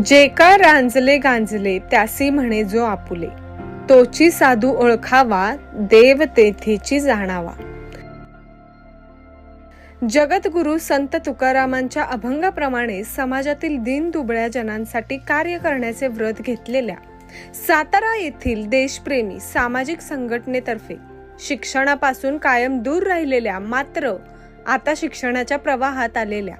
जे का रांजले गांजले त्यासी म्हणे जो आपुले. तोची साधू ओळखावा देव तेथेची जाणावा. जगद्गुरु संत तुकारामांच्या अभंगाप्रमाणे समाजातील दीन दुबळ्या जनांसाठी कार्य करण्याचे व्रत घेतलेल्या सातारा येथील देशप्रेमी सामाजिक संघटनेतर्फे शिक्षणापासून कायम दूर राहिलेल्या मात्र आता शिक्षणाच्या प्रवाहात आलेल्या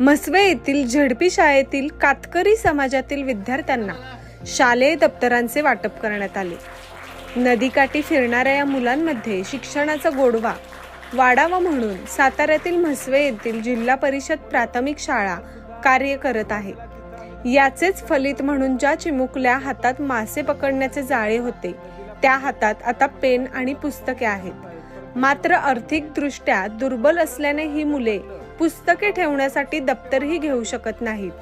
म्हसवे येथील झडपी शाळेतील कातकरी समाजातील विद्यार्थ्यांना शालेय दप्तरांचे वाटप करण्यात आले. नदीकाठी फिरणाऱ्या या मुलांमध्ये शिक्षणाचा गोडवा वाढावा म्हणून साताऱ्यातील म्हसवे येथील जिल्हा परिषद प्राथमिक शाळा कार्य करत आहे. याचेच फलित म्हणून ज्या चिमुकल्या हातात मासे पकडण्याचे जाळे होते त्या हातात आता पेन आणि पुस्तके आहेत. मात्र आर्थिकदृष्ट्या दुर्बल असल्याने ही मुले पुस्तके ठेवण्यासाठी दप्तरही घेऊ शकत नाहीत.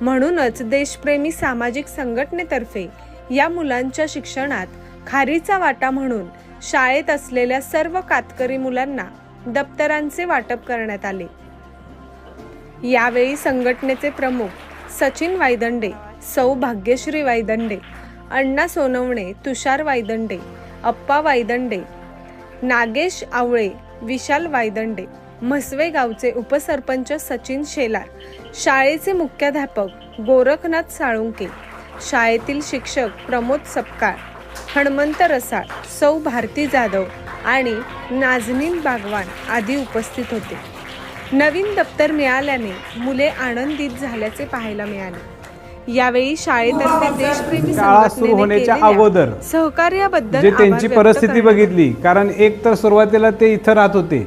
म्हणूनच देशप्रेमी सामाजिक संघटनेतर्फे या मुलांच्या शिक्षणात खारीचा वाटा म्हणून शाळेत असलेल्या सर्व कातकरी मुलांना दप्तरांचे वाटप करण्यात आले. यावेळी संघटनेचे प्रमुख सचिन वायदंडे सौ भाग्यश्री वायदंडे अण्णा सोनवणे तुषार वायदंडे अप्पा वायदंडे नागेश आवळे विशाल वायदंडे म्हसवे गावचे उपसरपंच सचिन शेलार शाळेचे मुख्याध्यापक गोरखनाथ साळुंके शाळेतील शिक्षक प्रमोद सपकाळ हणमंत रसाळ सौ भारती जाधव आणि नाझनीन बागवान आदी उपस्थित होते. नवीन दप्तर मिळाल्याने मुले आनंदित झाल्याचे पाहायला मिळाले. यावेळी शाळेतर्फे देशप्रेमी होण्याच्या अगोदर सहकार्याबद्दल त्यांची परिस्थिती. बघितली कारण एक तर सुरुवातीला ते इथं राहत होते.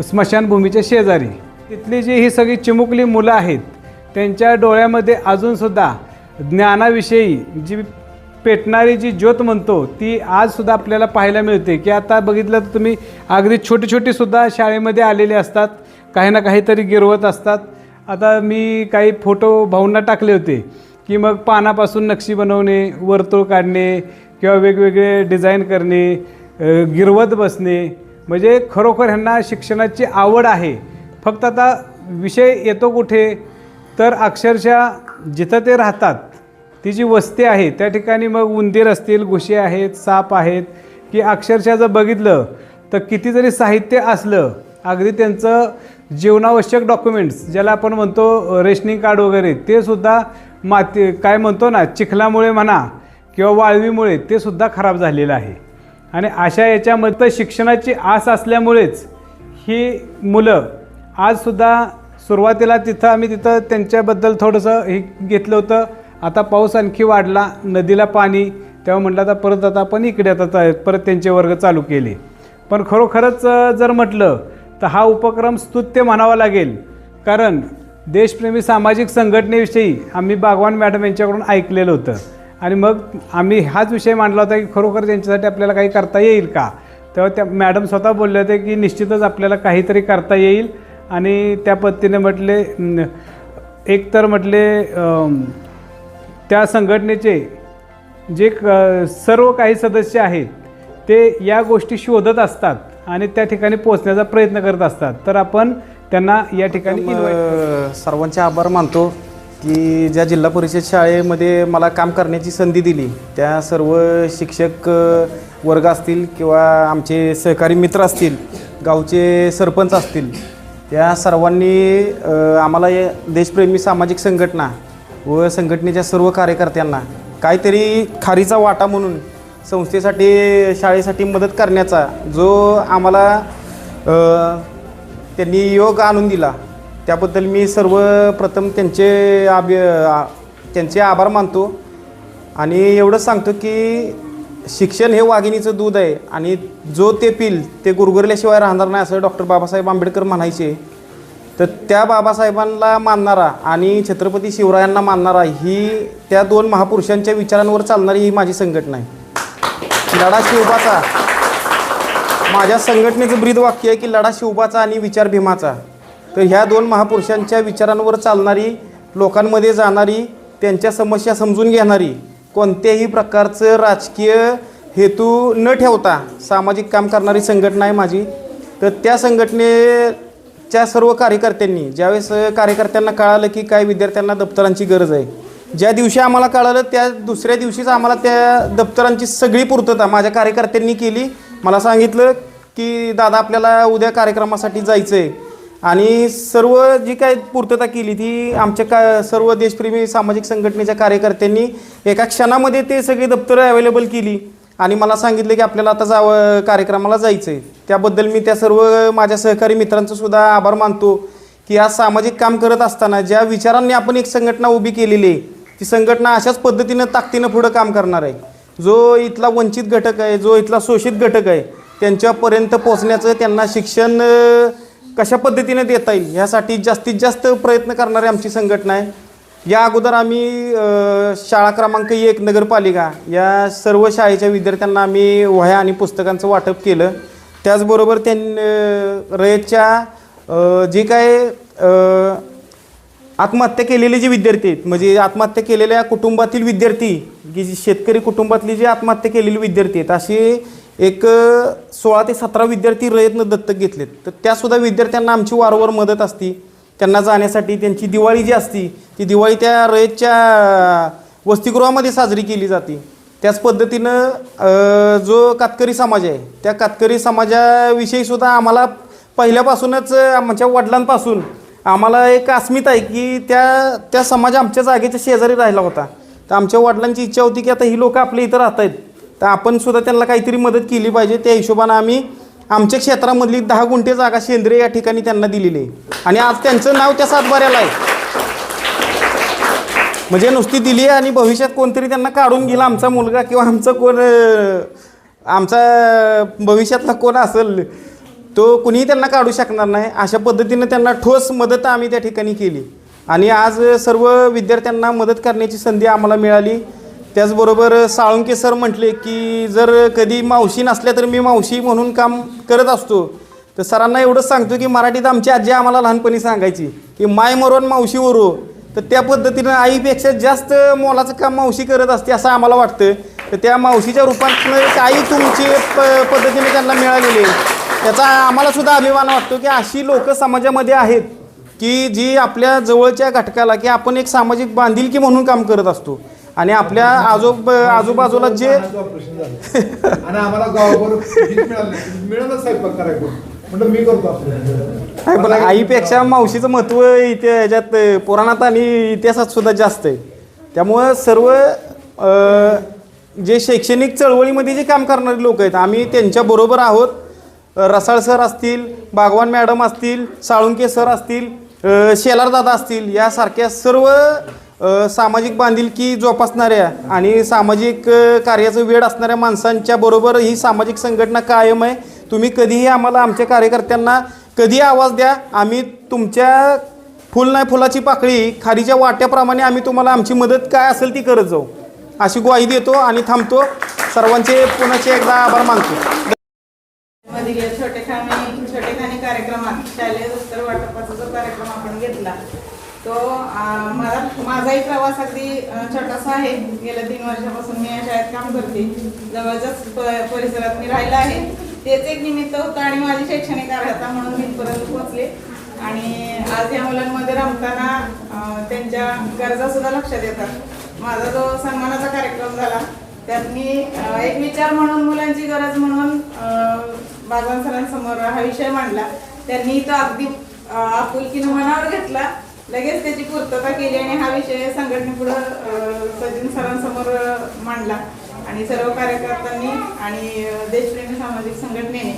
स्मशानभूमीच्या शेजारी. तिथली जी ही सगळी चिमुकली मुलं आहेत त्यांच्या डोळ्यामध्ये अजूनसुद्धा ज्ञानाविषयी जी पेटणारी जी ज्योत म्हणतो ती आजसुद्धा आपल्याला पाहायला मिळते. की आता बघितलं तर तुम्ही अगदी छोटी छोटीसुद्धा शाळेमध्ये आलेले असतात काही ना काहीतरी गिरवत असतात. आता मी काही फोटो भाऊंना टाकले होते की मग पानापासून नक्षी बनवणे वर्तुळ काढणे किंवा वेगवेगळे डिझाईन करणे गिरवत बसणे म्हणजे खरोखर ह्यांना शिक्षणाची आवड आहे. फक्त आता विषय येतो कुठे तर अक्षरशः जिथं ते राहतात ती जी वस्ती आहे त्या ठिकाणी मग उंदीर असतील घुशी आहेत साप आहेत की अक्षरशः जर बघितलं तर किती जरी साहित्य असलं अगदी त्यांचं जीवनावश्यक डॉक्युमेंट्स ज्याला आपण म्हणतो रेशनिंग कार्ड वगैरे ते सुद्धा माती काय म्हणतो ना चिखलामुळे म्हणा किंवा वाळवीमुळे ते सुद्धा खराब झालेलं आहे. आणि अशा याच्यामध्ये शिक्षणाची आस असल्यामुळेच ही मुलं आजसुद्धा सुरुवातीला तिथं आम्ही तिथं त्यांच्याबद्दल थोडंसं हे घेतलं होतं. आता पाऊस आणखी वाढला नदीला पाणी तेव्हा म्हटलं आता परत आता आपण इकडे आता परत त्यांचे वर्ग चालू केले. पण खरोखरच जर म्हटलं तर हा उपक्रम स्तुत्य म्हणावा लागेल. कारण देशप्रेमी सामाजिक संघटनेविषयी आम्ही बागवान मॅडम यांच्याकडून ऐकलेलं होतं. आणि मग आम्ही हाच विषय मांडला होता की खरोखर त्यांच्यासाठी आपल्याला काही करता येईल का? तेव्हा त्या मॅडम स्वतः बोलले होते की निश्चितच आपल्याला काहीतरी करता येईल. आणि त्या पद्धतीने म्हटले न, एक तर म्हटले त्या संघटनेचे जे क- सर्व काही सदस्य आहेत ते या गोष्टी शोधत असतात आणि त्या ठिकाणी पोहोचण्याचा प्रयत्न करत असतात. तर आपण त्यांना या ठिकाणी सर्वांचे आभार मानतो. की ज्या जिल्हा परिषद शाळेमध्ये मला काम करण्याची संधी दिली त्या सर्व शिक्षक वर्ग असतील किंवा आमचे सहकारी मित्र असतील गावचे सरपंच असतील त्या सर्वांनी आम्हाला देशप्रेमी सामाजिक संघटना व संघटनेच्या सर्व कार्यकर्त्यांना काहीतरी खारीचा वाटा म्हणून संस्थेसाठी शाळेसाठी मदत करण्याचा जो आम्हाला त्यांनी योग आणून दिला त्याबद्दल मी सर्वप्रथम त्यांचे आभि आ- त्यांचे आभार मानतो. आणि एवढंच सांगतो की शिक्षण हे वाघिणीचं दूध आहे. आणि जो ते पिल ते गुरगुरल्याशिवाय राहणार नाही असं डॉक्टर बाबासाहेब आंबेडकर म्हणायचे. तर त्या बाबासाहेबांना मानणारा आणि छत्रपती शिवरायांना मानणारा ही त्या दोन महापुरुषांच्या विचारांवर चालणारी ही माझी संघटना आहे. लढा शिवबाचा माझ्या संघटनेचं ब्रीद वाक्य आहे की लढा शिवबाचा आणि विचार भीमाचा तर ह्या दोन महापुरुषांच्या विचारांवर चालणारी लोकांमध्ये जाणारी त्यांच्या समस्या समजून घेणारी कोणत्याही प्रकारचं राजकीय हेतू न ठेवता सामाजिक काम करणारी संघटना आहे माझी. तर त्या संघटनेच्या सर्व कार्यकर्त्यांनी ज्यावेळेस कार्यकर्त्यांना कळालं की काय विद्यार्थ्यांना दप्तरांची गरज आहे ज्या दिवशी आम्हाला कळालं त्या दुसऱ्या दिवशीच आम्हाला त्या दप्तरांची सगळी पूर्तता माझ्या कार्यकर्त्यांनी केली. मला सांगितलं की दादा आपल्याला उद्या कार्यक्रमासाठी जायचं आहे आणि सर्व जी काय पूर्तता केली ती आमच्या का सर्व देशप्रेमी सामाजिक संघटनेच्या कार्यकर्त्यांनी एका क्षणामध्ये ते सगळी दप्तरं अवेलेबल केली. आणि मला सांगितलं की आपल्याला आता जावं कार्यक्रमाला जायचं आहे त्याबद्दल मी त्या सर्व माझ्या सहकारी मित्रांचं सुद्धा आभार मानतो की आज सामाजिक काम करत असताना ज्या विचारांनी आपण एक संघटना उभी केलेली आहे ती संघटना अशाच पद्धतीनं ताकदीनं पुढं काम करणार आहे. जो इथला वंचित घटक आहे जो इथला शोषित घटक आहे त्यांच्यापर्यंत पोचण्याचं त्यांना शिक्षण कशा पद्धतीने देता येईल? ह्यासाठी जास्तीत जास्त प्रयत्न करणारी आमची संघटना आहे. या अगोदर आम्ही शाळा क्रमांक एक नगरपालिका या सर्व शाळेच्या विद्यार्थ्यांना आम्ही वह्या आणि पुस्तकांचं वाटप केलं. त्याचबरोबर त्यां रयतच्या जे काय आत्महत्या केलेले जे विद्यार्थी आहेत म्हणजे आत्महत्या केलेल्या कुटुंबातील विद्यार्थी की जी शेतकरी कुटुंबातली जे आत्महत्या केलेले विद्यार्थी आहेत असे एक सोळा ते सतरा विद्यार्थी रयतनं दत्तक घेतलेत. तर त्यासुद्धा विद्यार्थ्यांना आमची वारंवार मदत असती. त्यांना जाण्यासाठी त्यांची दिवाळी जी असती ती दिवाळी त्या रयतच्या वसतिगृहामध्ये साजरी केली जाते. त्याच पद्धतीनं जो कातकरी समाज आहे त्या कातकरी समाजाविषयी सुद्धा आम्हाला पहिल्यापासूनच आमच्या वडिलांपासून आम्हाला एक अस्मिता आहे की त्या त्या समाज आमच्या जागेच्या शेजारी राहिला होता. तर आमच्या वडिलांची इच्छा होती की आता ही लोकं आपल्या इथं राहत आहेत तर आपण सुद्धा त्यांना काहीतरी मदत केली पाहिजे. त्या हिशोबानं आम्ही आमच्या क्षेत्रामधली दहा गुंठे जागा सेंद्रिय या ठिकाणी त्यांना दिलेली आहे. आणि आज त्यांचं नाव त्या सातबाऱ्याला आहे. म्हणजे नुसती दिली आहे आणि भविष्यात कोणतरी त्यांना काढून गेला आमचा मुलगा किंवा आमचा कोण आमचा भविष्यातला कोण असेल तो कुणीही त्यांना काढू शकणार नाही. अशा पद्धतीनं त्यांना ठोस मदत आम्ही त्या ठिकाणी केली. आणि आज सर्व विद्यार्थ्यांना मदत करण्याची संधी आम्हाला मिळाली. त्याचबरोबर साळुंके सर म्हटले की जर कधी मावशी नसल्या तर मी मावशी म्हणून काम करत असतो. तर सरांना एवढंच सांगतो की मराठीत आमची आजी आम्हाला लहानपणी सांगायची की माय मरवण मावशी वरो. तर त्या पद्धतीनं आईपेक्षा जास्त मोलाचं काम मावशी करत असते असं आम्हाला वाटतं. तर त्या मावशीच्या रूपातनं एक आई तुमची प पद्धतीने त्यांना मिळालेली आहे. त्याचा आम्हालासुद्धा अभिमान वाटतो की अशी लोक समाजामध्ये आहेत की जी आपल्या जवळच्या घटकाला की आपण एक सामाजिक बांधिलकी म्हणून काम करत असतो. आणि आपल्या आजोब आजूबाजूला जे ऑपरेशन झालं. आणि आम्हाला मिळालं. स्वयंपाक मी करतो पण आईपेक्षा मावशीचं महत्त्व इथे याच्यात अ, पुराणात आणि इतिहासात सुद्धा जास्त आहे. त्यामुळं सर्व जे शैक्षणिक चळवळीमध्ये जे काम करणारे लोक आहेत आम्ही त्यांच्याबरोबर आहोत. रसाळ सर असतील बागवान मॅडम असतील साळुंके सर असतील शेलारदादा असतील यासारख्या सर्व सामाजिक बांधिलकी जोपासणाऱ्या आणि सामाजिक कार्याचं वेळ असणाऱ्या माणसांच्या बरोबर ही सामाजिक संघटना कायम आहे. तुम्ही कधीही आम्हाला आमच्या कार्यकर्त्यांना कधी आवाज द्या. आम्ही तुमच्या फुल नाही फुलाची पाकळी खारीच्या वाट्याप्रमाणे आम्ही तुम्हाला आमची मदत काय असेल ती करत जाऊ. अशी ग्वाही देतो आणि थांबतो. सर्वांचे पुन्हा एकदा आभार मानतो. छोटे या छोटेखानी कार्यक्रमात शालेय दस्तर वाटपाचा जो कार्यक्रम आपण घेतला तो मला माझाही प्रवास अगदी छोटासा आहे. गेल्या तीन वर्षापासून मी या शाळेत काम करते. जवळच्याच प- परिसरात मी राहिला आहे. तेच एक निमित्त होतं आणि माझी शैक्षणिक अर्हता म्हणून मी परत पोहोचले. आणि आज या मुलांमध्ये रमताना त्यांच्या गरजा सुद्धा लक्षात येतात. माझा जो सन्मानाचा कार्यक्रम झाला त्यात मी एक विचार म्हणून मुलांची गरज म्हणून बागवान सरांसमोर हा विषय मांडला. त्यांनी तो अगदी आपुलकीनं मनावर घेतला. लगेच त्याची पूर्तता केली आणि हा विषय संघटनेपुढं अं, सचिन सरांसमोर मांडला. आणि सर्व कार्यकर्त्यांनी आणि देशप्रेमी सामाजिक संघटनेने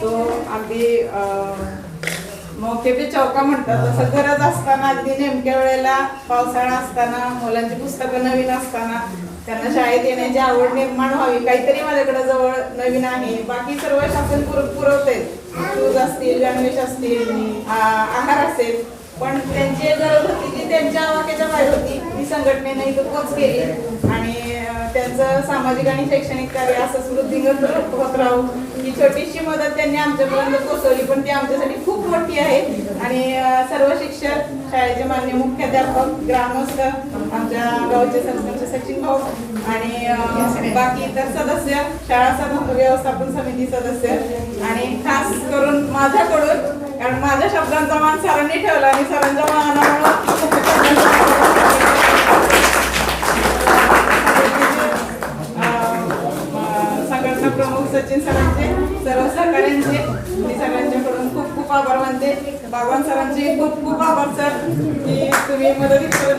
तो अगदी अं, पे चौका म्हणतात. तसं गरज असताना अगदी नेमक्या वेळेला पावसाळा असताना मुलांची पुस्तकं नवीन असताना त्यांना शाळेत येण्याची आवड निर्माण व्हावी. काहीतरी माझ्याकडे जवळ नवीन आहे. बाकी सर्व शासन पुर पुरवते शूज असतील गणवेश असतील आहार असेल पण त्यांची गरज होती ती त्यांच्या आवाक्याच्या बाहेर होती ती संघटनेने इथं पोच केली. आणि त्यांचं सामाजिक आणि शैक्षणिक कार्य असं वृद्धिंगत होत राहू ही छोटीशी मदत त्यांनी आमच्यापर्यंत पोहोचवली पण ती आमच्यासाठी खूप मोठी आहे. आणि सर्व शिक्षक शाळेचे मान्य मुख्याध्यापक ग्रामस्थ आमच्या गावचे सरपंच सचिन भाऊ आणि बाकी इतर सदस्य शाळा व्यवस्थापन समिती सदस्य. आणि खास करून माझ्याकडून कारण माझ्या शब्दांचा मान सरांनी ठेवला आणि सरांच्या मानामुळे संघटना प्रमुख सचिन सरांचे सर्व सहकाऱ्यांचे मी सगळ्यांच्याकडून खूप खूप आभार मानते. बाबां सरांचे खूप खूप आभार सर. की तुम्ही मदतीपर्यंत